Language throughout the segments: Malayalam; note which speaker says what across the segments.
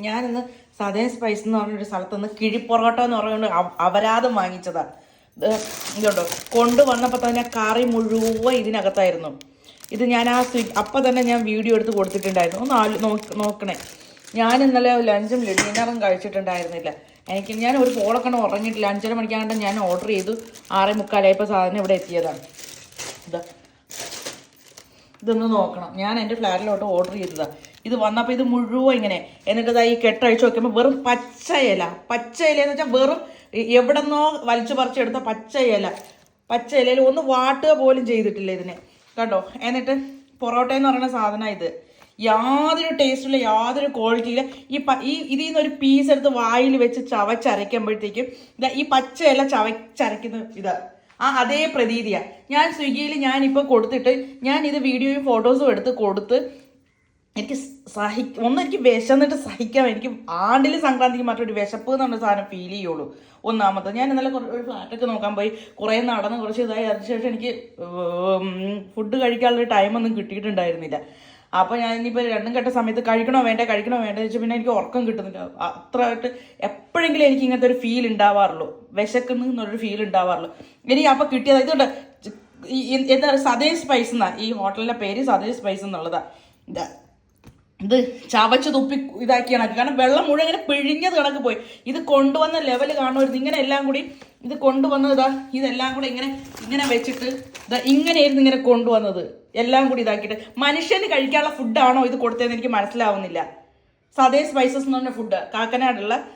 Speaker 1: ഞാനിന്ന് സദേ സ്പൈസ് എന്ന് പറഞ്ഞൊരു സ്ഥലത്ത് നിന്ന് കിഴിപ്പൊറോട്ട എന്ന് അവ- അപരാധം വാങ്ങിച്ചതാണ് ഇതുണ്ടോ? കൊണ്ടുവന്നപ്പോൾ തന്നെ കറി മുഴുവൻ ഇതിനകത്തായിരുന്നു. ഇത് ഞാൻ ആ സ്വിഗ് അപ്പം തന്നെ ഞാൻ വീഡിയോ എടുത്ത് കൊടുത്തിട്ടുണ്ടായിരുന്നു. ഒന്ന് നോക്കണേ. ഞാൻ ഇന്നലെ ലഞ്ചും ഡിന്നറും കഴിച്ചിട്ടുണ്ടായിരുന്നില്ല. എനിക്ക് ഞാൻ ഒരു പോളക്കണ്ണം ഉറങ്ങിയിട്ടില്ല. അഞ്ചര മണിക്കാണ്ട് ഞാൻ ഓർഡർ ചെയ്തു. ആറേ മുക്കാലായപ്പോൾ സാധനം ഇവിടെ എത്തിയതാണ്. ഇതാ ഇതൊന്ന് നോക്കണം. ഞാൻ എന്റെ ഫ്ലാറ്റിലോട്ട് ഓർഡർ ചെയ്തതാ. ഇത് വന്നപ്പോൾ ഇത് മുഴുവൻ ഇങ്ങനെ. എന്നിട്ട് ഈ കെട്ടഴിച്ച് നോക്കുമ്പോൾ വെറും പച്ച ഇല. പച്ച ഇല എന്ന് വെച്ചാൽ വെറും എവിടെന്നോ വലിച്ചു പറിച്ചെടുത്ത പച്ച ഇല. പച്ച ഇലയിൽ ഒന്ന് വാട്ടുക പോലും ചെയ്തിട്ടില്ല ഇതിനെ. കണ്ടോ? എന്നിട്ട് പൊറോട്ട എന്ന് പറയുന്ന സാധനം ഇത്. യാതൊരു ടേസ്റ്റില്ല യാതൊരു ക്വാളിറ്റിയില്ല ഈ പ ഈ ഇതിൽ നിന്ന് ഒരു പീസ് എടുത്ത് വായിൽ വെച്ച് ചവച്ചരയ്ക്കുമ്പോഴത്തേക്കും ഇതാ ഈ പച്ച ഇല ചവച്ചരയ്ക്കുന്ന ഇതാ. ആ അതേ പ്രതീതിയാണ് ഞാൻ സ്വിഗ്ഗിയിൽ ഞാനിപ്പോൾ കൊടുത്തിട്ട് ഞാൻ ഇത് വീഡിയോയും ഫോട്ടോസും എടുത്ത് കൊടുത്ത് എനിക്ക് സഹി ഒന്ന് എനിക്ക് വിശന്നിട്ട് സഹിക്കാം എനിക്ക് ആണ്ടിൽ സംക്രാന്തിക്ക് മാത്രം ഒരു വിശപ്പ് എന്ന് പറഞ്ഞ സാധനം ഫീൽ ചെയ്യുള്ളൂ. ഒന്നാമത്തെ ഞാൻ ഇന്നലെ ഒരു ഫ്ലാറ്റൊക്കെ നോക്കാൻ പോയി. കുറേ നടന്ന് കുറച്ച് ഇതായി. അതിനുശേഷം എനിക്ക് ഫുഡ് കഴിക്കാനുള്ള ടൈമൊന്നും കിട്ടിയിട്ടുണ്ടായിരുന്നില്ല. അപ്പോൾ ഞാൻ ഇനിയിപ്പോൾ രണ്ടും കെട്ട സമയത്ത് കഴിക്കണോ വേണ്ട കഴിക്കണോ വേണ്ടേ വെച്ചാൽ പിന്നെ എനിക്ക് ഉറക്കം കിട്ടുന്നില്ല. അത്രയായിട്ട് എപ്പോഴെങ്കിലും എനിക്ക് ഇങ്ങനത്തെ ഒരു ഫീൽ ഉണ്ടാവാറുള്ളൂ. വിശക്കുന്നു എന്നൊരു ഫീൽ ഉണ്ടാവാറുള്ളൂ. ഇനി അപ്പോൾ കിട്ടിയത് ഈ- എന്താ സതേ സ്പൈസ് എന്നാ ഈ ഹോട്ടലിന്റെ പേര് സതേ സ്പൈസ് എന്നുള്ളതാ. ഇതാ ചവച്ച് തുപ്പി ഇതാക്കി കണക്ക് കാരണം വെള്ളം മുഴുവൻ ഇങ്ങനെ പിഴിഞ്ഞത് കണക്ക് പോയി. ഇത് കൊണ്ടുവന്ന ലെവൽ കാണുമായിരുന്നു ഇങ്ങനെ എല്ലാം കൂടി ഇത് കൊണ്ടുവന്നത് ഇതാ. ഇതെല്ലാം കൂടി ഇങ്ങനെ ഇങ്ങനെ വെച്ചിട്ട് ഇതാ ഇങ്ങനെയായിരുന്നു ഇങ്ങനെ കൊണ്ടുവന്നത്. എല്ലാം കൂടി ഇതാക്കിയിട്ട്. മനുഷ്യന് കഴിക്കാനുള്ള ഫുഡാണോ ഇത് കൊടുത്തതെന്ന് എനിക്ക് മനസ്സിലാവുന്നില്ല. സതേ സ്പൈസസ് എന്ന് പറഞ്ഞ ഫുഡ് കാക്കനാടുള്ള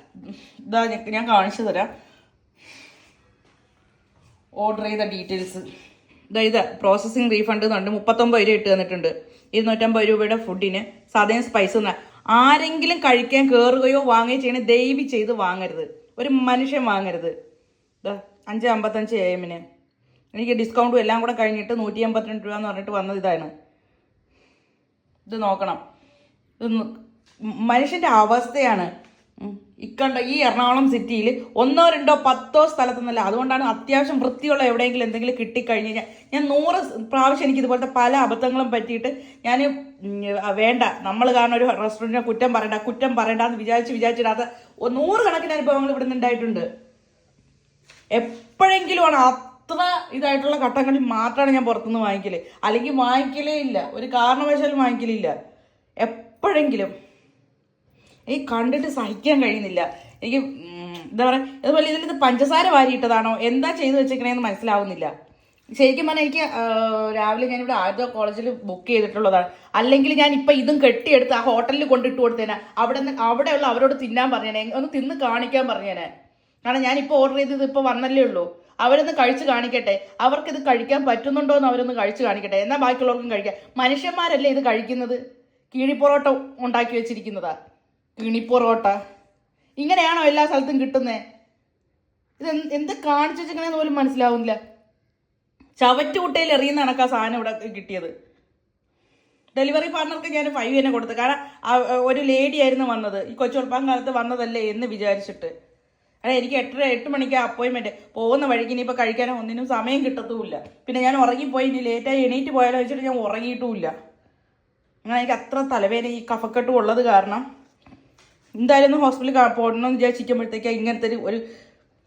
Speaker 1: ഇതാ ഞാൻ- ഞാൻ കാണിച്ചു തരാം. ഓർഡർ ചെയ്ത ഡീറ്റെയിൽസ് ഇതാ ഇത്. പ്രോസസ്സിങ് റീഫണ്ട് എന്നുണ്ട് മുപ്പത്തൊമ്പത് രൂപ ഇട്ട് തന്നിട്ടുണ്ട്. ഇരുന്നൂറ്റമ്പത് രൂപയുടെ ഫുഡിന് സതേൺ സ്പൈസ് എന്ന് ആരെങ്കിലും കഴിക്കാൻ കയറുകയോ വാങ്ങുകയോ ചെയ്യണേ ദൈവി ചെയ്ത് വാങ്ങരുത്. ഒരു മനുഷ്യൻ വാങ്ങരുത്. അഞ്ച് അമ്പത്തഞ്ച് എ എമ്മിന് എനിക്ക് ഡിസ്കൗണ്ടും എല്ലാം കൂടെ കഴിഞ്ഞിട്ട് നൂറ്റി അമ്പത്തിരണ്ട് രൂപ എന്ന് പറഞ്ഞിട്ട് വന്നത് ഇതാണ്. ഇത് നോക്കണം. ഇത് മനുഷ്യന്റെ അവസ്ഥയാണ്. ഇക്കണ്ട ഈ എറണാകുളം സിറ്റിയിൽ ഒന്നോ രണ്ടോ പത്തോ സ്ഥലത്തൊന്നല്ല അതുകൊണ്ടാണ് അത്യാവശ്യം വൃത്തിയുള്ള എവിടെയെങ്കിലും എന്തെങ്കിലും കിട്ടിക്കഴിഞ്ഞ് കഴിഞ്ഞാൽ ഞാൻ നൂറ് പ്രാവശ്യം എനിക്ക് ഇതുപോലത്തെ പല അബദ്ധങ്ങളും പറ്റിയിട്ട് ഞാൻ വേണ്ട. നമ്മൾ കാരണം ഒരു റെസ്റ്റോറന്റിനെ കുറ്റം പറയണ്ട കുറ്റം പറയണ്ട എന്ന് വിചാരിച്ച് വിചാരിച്ചിടാത്ത നൂറ് നൂറുകണക്കിന് അനുഭവങ്ങൾ ഇവിടെ നിന്നുണ്ടായിട്ടുണ്ട് എപ്പോഴെങ്കിലുമാണ് അത്ര ഇതായിട്ടുള്ള ഘട്ടങ്ങളിൽ മാത്രമാണ് ഞാൻ പുറത്തുനിന്ന് വാങ്ങിക്കൽ. അല്ലെങ്കിൽ വാങ്ങിക്കലേ ഇല്ല. ഒരു കാരണവശാലും വാങ്ങിക്കലില്ല. എപ്പോഴെങ്കിലും. എനിക്ക് കണ്ടിട്ട് സഹിക്കാൻ കഴിയുന്നില്ല. എനിക്ക് എന്താ പറയുക അതുപോലെ ഇതിൽ ഇത് പഞ്ചസാര വാരിയിട്ടതാണോ? എന്താ ചെയ്തു വെച്ചേക്കണേന്ന് മനസ്സിലാവുന്നില്ല. ശരിക്കും പറഞ്ഞാൽ എനിക്ക് രാവിലെ ഞാനിവിടെ ആദ്യ കോളേജിൽ ബുക്ക് ചെയ്തിട്ടുള്ളതാണ്. അല്ലെങ്കിൽ ഞാൻ ഇപ്പം ഇതും കെട്ടിയെടുത്ത് ആ ഹോട്ടലിൽ കൊണ്ടിട്ട് കൊടുത്തേനെ. അവിടെ നിന്ന് അവിടെയുള്ള അവരോട് തിന്നാൻ പറഞ്ഞേനെ. ഒന്ന് തിന്ന് കാണിക്കാൻ പറഞ്ഞേനെ. കാരണം ഞാനിപ്പോൾ ഓർഡർ ചെയ്തത് ഇപ്പോൾ വന്നല്ലേ ഉള്ളൂ. അവരൊന്ന് കഴിച്ച് കാണിക്കട്ടെ. അവർക്ക് ഇത് കഴിക്കാൻ പറ്റുന്നുണ്ടോ എന്ന് അവരൊന്ന് കഴിച്ച് കാണിക്കട്ടെ. എന്നാൽ ബാക്കിയുള്ളവർക്കും കഴിക്കാം. മനുഷ്യന്മാരല്ലേ ഇത് കഴിക്കുന്നത്? കീഴിപ്പൊറോട്ട ഉണ്ടാക്കി വെച്ചിരിക്കുന്നതാ. കിണിപ്പൊറോട്ട ഇങ്ങനെയാണോ എല്ലാ സ്ഥലത്തും കിട്ടുന്നത് ഇത് എന്ത് കാണിച്ചു വെച്ചിരിക്കണേന്ന് പോലും മനസ്സിലാവുന്നില്ല. ചവറ്റുകുട്ടയിൽ എറിയുന്ന കണക്കാ സാധനം ഇവിടെ കിട്ടിയത്. ഡെലിവറി പാർട്ണർക്ക് ഞാൻ ഫൈവ് തന്നെ കൊടുത്തു. കാരണം ഒരു ലേഡി ആയിരുന്നു വന്നത്. ഈ കൊച്ചുളപ്പാൻ കാലത്ത് വന്നതല്ലേ എന്ന് വിചാരിച്ചിട്ട്. അല്ല എനിക്ക് എട്ടര എട്ട് മണിക്ക് അപ്പോയിൻമെന്റ് പോകുന്ന വഴിക്ക് ഇനിയിപ്പോൾ കഴിക്കാനോ ഒന്നിനും സമയം കിട്ടത്തുമില്ല. പിന്നെ ഞാൻ ഉറങ്ങിപ്പോയി ഇനി ലേറ്റായി എണീറ്റ് പോയാലോ വെച്ചിട്ട് ഞാൻ ഉറങ്ങിയിട്ടുമില്ല. അങ്ങനെ എനിക്ക് അത്ര തലവേദന ഈ കഫക്കെട്ടും ഉള്ളത് കാരണം. എന്തായാലും ഒന്ന് ഹോസ്പിറ്റലിൽ പോകണമെന്ന് വിചാരിച്ചിരിക്കുമ്പോഴത്തേക്ക് ഇങ്ങനത്തെ ഒരു ഒരു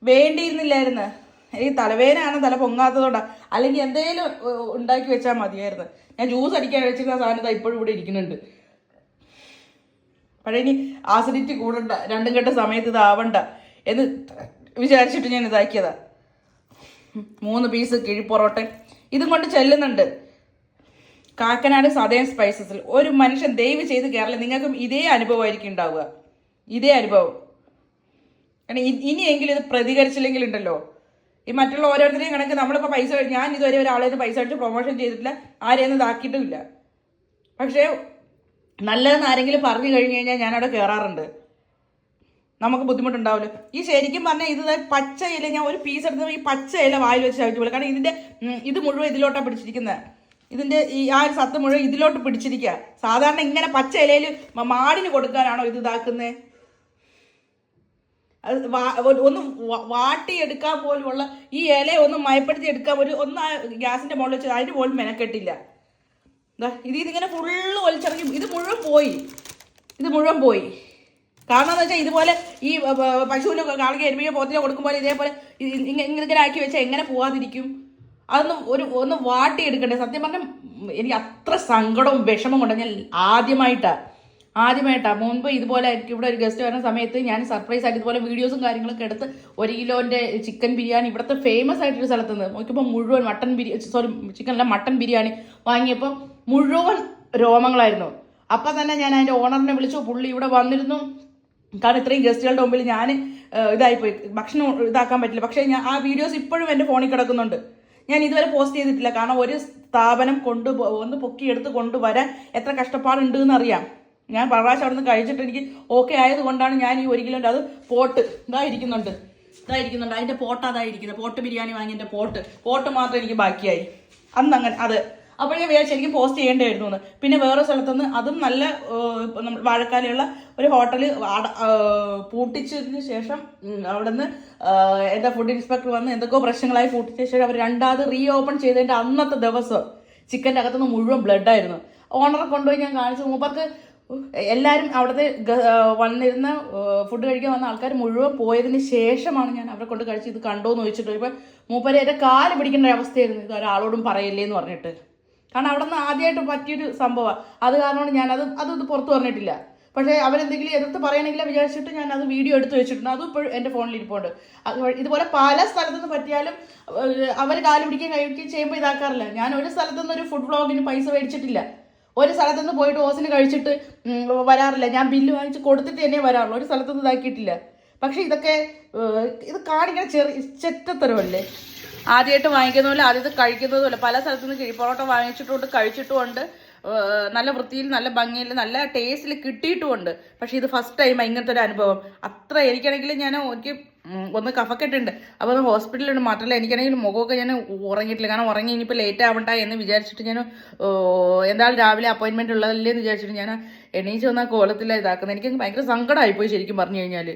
Speaker 1: വേണ്ടിയിരുന്നില്ലായിരുന്നു. എനിക്ക് തലവേദനയാണ് തല പൊങ്ങാത്തതുകൊണ്ടാണ് അല്ലെങ്കിൽ എന്തെങ്കിലും ഉണ്ടാക്കി വെച്ചാൽ മതിയായിരുന്നു. ഞാൻ ജ്യൂസ് അടിക്കാൻ വെച്ചിരുന്ന സാധനം ഇപ്പോഴും ഇവിടെ ഇരിക്കുന്നുണ്ട്. പക്ഷേ ഇനി ആസിഡിറ്റി കൂടണ്ട. രണ്ടും കെട്ട സമയത്ത് ഇതാവണ്ട എന്ന് വിചാരിച്ചിട്ട് ഞാൻ ഇതാക്കിയതാ. മൂന്ന് പീസ് കിഴിപ്പൊറോട്ട ഇതും കൊണ്ട് ചെല്ലുന്നുണ്ട്. കാക്കനാട് സദയം സ്പൈസസിൽ ഒരു മനുഷ്യൻ ദയവ് ചെയ്ത് കേരളം നിങ്ങൾക്കും ഇതേ അനുഭവമായിരിക്കും ഉണ്ടാവുക. ഇതേ അനുഭവം. കാരണം ഇനിയെങ്കിലും ഇത് പ്രതികരിച്ചില്ലെങ്കിൽ ഉണ്ടല്ലോ ഈ മറ്റുള്ള ഓരോരുത്തരെയും കണക്ക് നമ്മളിപ്പോൾ പൈസ ഞാൻ ഇതുവരെ ഒരാളെ പൈസ അടിച്ച് പ്രൊമോഷൻ ചെയ്തിട്ടില്ല. ആരെയൊന്നും ഇതാക്കിയിട്ടുമില്ല പക്ഷേ നല്ലതെന്ന് ആരെങ്കിലും പറഞ്ഞു കഴിഞ്ഞു കഴിഞ്ഞാൽ ഞാനവിടെ കയറാറുണ്ട് നമുക്ക് ബുദ്ധിമുട്ടുണ്ടാവില്ല. ഈ ശരിക്കും പറഞ്ഞാൽ ഇത് പച്ച ഇല ഞാൻ ഒരു പീസ് എടുത്ത് ഈ പച്ച ഇല വായിൽ വെച്ച് ചവിട്ടി പോലെ. കാരണം ഇതിന്റെ ഇത് മുഴുവൻ ഇതിലോട്ടാണ് പിടിച്ചിരിക്കുന്നത് ഇതിന്റെ ഈ ആ ഒരു സത്ത് മുഴുവൻ ഇതിലോട്ട് പിടിച്ചിരിക്കുക സാധാരണ ഇങ്ങനെ പച്ച ഇലയിൽ മാടിന് കൊടുക്കാനാണോ ഇത് ഇതാക്കുന്നത് അത് ഒന്ന് വാട്ടിയെടുക്കാൻ പോലുമുള്ള ഈ ഇല ഒന്ന് മയപ്പെടുത്തി എടുക്കാൻ ഒരു ഒന്ന് ഗ്യാസിന്റെ മുകളിൽ വെച്ച് അതിന് പോലും മെനക്കെട്ടില്ല. ദാ ഇത് ഇതിങ്ങനെ ഫുള്ള് ഒലിച്ചിറങ്ങി ഇത് മുഴുവൻ പോയി. ഇത് മുഴുവൻ പോയി. കാരണം എന്ന് വെച്ചാൽ ഇതുപോലെ ഈ പശുവിനെ കാളിക്ക് എരുമയോ പോത്തിനോ കൊടുക്കുമ്പോൾ ഇതേപോലെ ഇങ്ങനെ ഇങ്ങ- ഇങ്ങനെ ആക്കി വെച്ചാൽ എങ്ങനെ പോവാതിരിക്കും? അതൊന്നും ഒരു ഒന്ന് വാട്ടി വാട്ടിയെടുക്കണ്ടേ? സത്യം പറഞ്ഞാൽ എനിക്ക് അത്ര സങ്കടവും വിഷമം കൊണ്ട് ഞാൻ ആദ്യമായിട്ടാ ആദ്യമായിട്ടാ. മുൻപ് ഇതുപോലെ ഇവിടെ ഒരു ഗസ്റ്റ് വരുന്ന സമയത്ത് ഞാൻ സർപ്രൈസ് ആയിട്ട് ഇതുപോലെ വീഡിയോസും കാര്യങ്ങളൊക്കെ എടുത്ത് ഒരു കിലോന്റെ ചിക്കൻ ബിരിയാണി ഇവിടുത്തെ ഫേമസ് ആയിട്ടൊരു സ്ഥലത്ത് നിന്ന് നോക്കിയപ്പോൾ മുഴുവൻ മട്ടൺ ബിരിയാണി സോറി ചിക്കൻ അല്ല മട്ടൻ ബിരിയാണി വാങ്ങിയപ്പോൾ മുഴുവൻ രോമങ്ങളായിരുന്നു. അപ്പം തന്നെ ഞാൻ അതിന്റെ ഓണറിനെ വിളിച്ചു പുള്ളി ഇവിടെ വന്നിരുന്നു. കാരണം ഇത്രയും ഗസ്റ്റുകളുടെ മുമ്പിൽ ഞാൻ ഇതായിപ്പോയി. ഭക്ഷണം ഇതാക്കാൻ പറ്റില്ല. പക്ഷേ ഞാൻ ആ വീഡിയോസ് ഇപ്പോഴും എന്റെ ഫോണിൽ കിടക്കുന്നുണ്ട്. ഞാൻ ഇതുവരെ പോസ്റ്റ് ചെയ്തിട്ടില്ല. കാരണം ഒരു സ്ഥാപനം കൊണ്ട് ഒന്ന് പൊക്കിയെടുത്ത് കൊണ്ടുവരാൻ എത്ര കഷ്ടപ്പാടുണ്ട് എന്നറിയാം ഞാൻ പ്രാവശ്യം അവിടെ നിന്ന് കഴിച്ചിട്ട് എനിക്ക് ഓക്കെ ആയതുകൊണ്ടാണ് ഞാൻ ഈ ഒരു കിലോന്റെ അത് പോട്ട് ഇതായിരിക്കുന്നുണ്ട് ഇതായിരിക്കുന്നുണ്ട് അതിന്റെ പോട്ട് അതായിരിക്കുന്നത് പോട്ട് ബിരിയാണി വാങ്ങിയതിന്റെ പോട്ട്. പോട്ട് മാത്രം എനിക്ക് ബാക്കിയായി. അന്ന് അങ്ങനെ അത്. ഞാൻ വിചാരിച്ചു എനിക്ക് പോസ്റ്റ് ചെയ്യേണ്ടായിരുന്നു എന്ന്. പിന്നെ വേറെ സ്ഥലത്തുനിന്ന് അതും നല്ല വാഴക്കാലുള്ള ഒരു ഹോട്ടൽ പൂട്ടിച്ചതിന് ശേഷം അവിടെ അവിടുന്ന് എന്താ ഫുഡ് ഇൻസ്പെക്ടർ വന്ന് എന്തൊക്കെയോ പ്രശ്നങ്ങളായി പൂട്ടിച്ച ശേഷം അവർ രണ്ടാമത് റീ ഓപ്പൺ ചെയ്തതിന്റെ അന്നത്തെ ദിവസം ചിക്കന്റെ അകത്തുനിന്ന് മുഴുവൻ ബ്ലഡായിരുന്നു ഓണറെ കൊണ്ടുപോയി ഞാൻ കാണിച്ചു. മൂപ്പർക്ക് എല്ലാവരും അവിടുത്തെ വന്നിരുന്ന ഫുഡ് കഴിക്കാൻ വന്ന ആൾക്കാർ മുഴുവൻ പോയതിന് ശേഷമാണ് ഞാൻ അവരെ കൊണ്ട് കഴിച്ച് ഇത് കണ്ടോ എന്ന് ചോദിച്ചിട്ട് ഇപ്പം മൂപ്പര് എന്റെ കാൽ പിടിക്കേണ്ട ഒരു അവസ്ഥയായിരുന്നു. ഇത് ഒരാളോടും പറയില്ലേ എന്ന് പറഞ്ഞിട്ട്. കാരണം അവിടെ നിന്ന് ആദ്യമായിട്ട് പറ്റിയൊരു സംഭവമാണ് അത് കാരണമാണ് ഞാൻ അത് ഇത് പുറത്ത് പറഞ്ഞിട്ടില്ല. പക്ഷേ അവരെന്തെങ്കിലും എതിർത്ത് പറയണമെങ്കിൽ വിചാരിച്ചിട്ട് ഞാൻ അത് വീഡിയോ എടുത്ത് വെച്ചിട്ടുണ്ട്. അതും ഇപ്പോഴും എന്റെ ഫോണിൽ ഇരിപ്പുണ്ട്. ഇതുപോലെ പല സ്ഥലത്തുനിന്ന് പറ്റിയാലും അവർ കാൽ പിടിക്കുകയും കഴിക്കുകയും ചെയ്യുമ്പോൾ ഇതാക്കാറില്ല. ഞാൻ ഒരു സ്ഥലത്തുനിന്ന് ഒരു ഫുഡ് വ്ളോഗിന് പൈസ മേടിച്ചിട്ടില്ല. ഒരു സ്ഥലത്തുനിന്ന് പോയിട്ട് ഹോസ്റ്റലിൽ കഴിച്ചിട്ട് വരാറില്ല. ഞാൻ ബില്ല് വാങ്ങിച്ച് കൊടുത്തിട്ട് തന്നെ വരാറുള്ളൂ ഒരു സ്ഥലത്തുനിന്ന് ഇതാക്കിയിട്ടില്ല. പക്ഷെ ഇതൊക്കെ ഇത് കാണിക്കണ ചെറിയ ചെറ്റത്തരമല്ലേ ആദ്യമായിട്ട് വാങ്ങിക്കുന്ന ആദ്യത്തെ കഴിക്കുന്നതുമല്ല പല. സ്ഥലത്തുനിന്ന് കിഴിപ്പൊറോട്ട വാങ്ങിച്ചിട്ടുണ്ട് കഴിച്ചിട്ടുമുണ്ട്. നല്ല വൃത്തിയിൽ നല്ല ഭംഗിയിൽ നല്ല ടേസ്റ്റിൽ കിട്ടിയിട്ടുമുണ്ട്. പക്ഷെ ഇത് ഫസ്റ്റ് ടൈം ഇങ്ങനത്തെ ഒരു അനുഭവം. അത്ര എനിക്കാണെങ്കിൽ ഞാൻ എനിക്ക് ഒന്ന് കഫക്കെട്ടുണ്ട്. അപ്പോൾ ഒന്ന് ഹോസ്പിറ്റലിൽ മാത്രമല്ല എനിക്കാണെങ്കിൽ മുഖമൊക്കെ ഞാൻ ഉറങ്ങിയിട്ടില്ല. കാരണം ഉറങ്ങി ഇനിയിപ്പോൾ ലേറ്റ് ആവണ്ട എന്ന് വിചാരിച്ചിട്ട് ഞാൻ എന്തായാലും രാവിലെ അപ്പോയിന്റ്മെന്റ് ഉള്ളതല്ലേ എന്ന് വിചാരിച്ചിട്ട് ഞാൻ എണീച്ച് വന്ന കോലത്തിലാണ് ഇതാക്കുന്നത് എനിക്ക് ഭയങ്കര സങ്കടമായിപ്പോയി ശരിക്കും പറഞ്ഞു കഴിഞ്ഞാൽ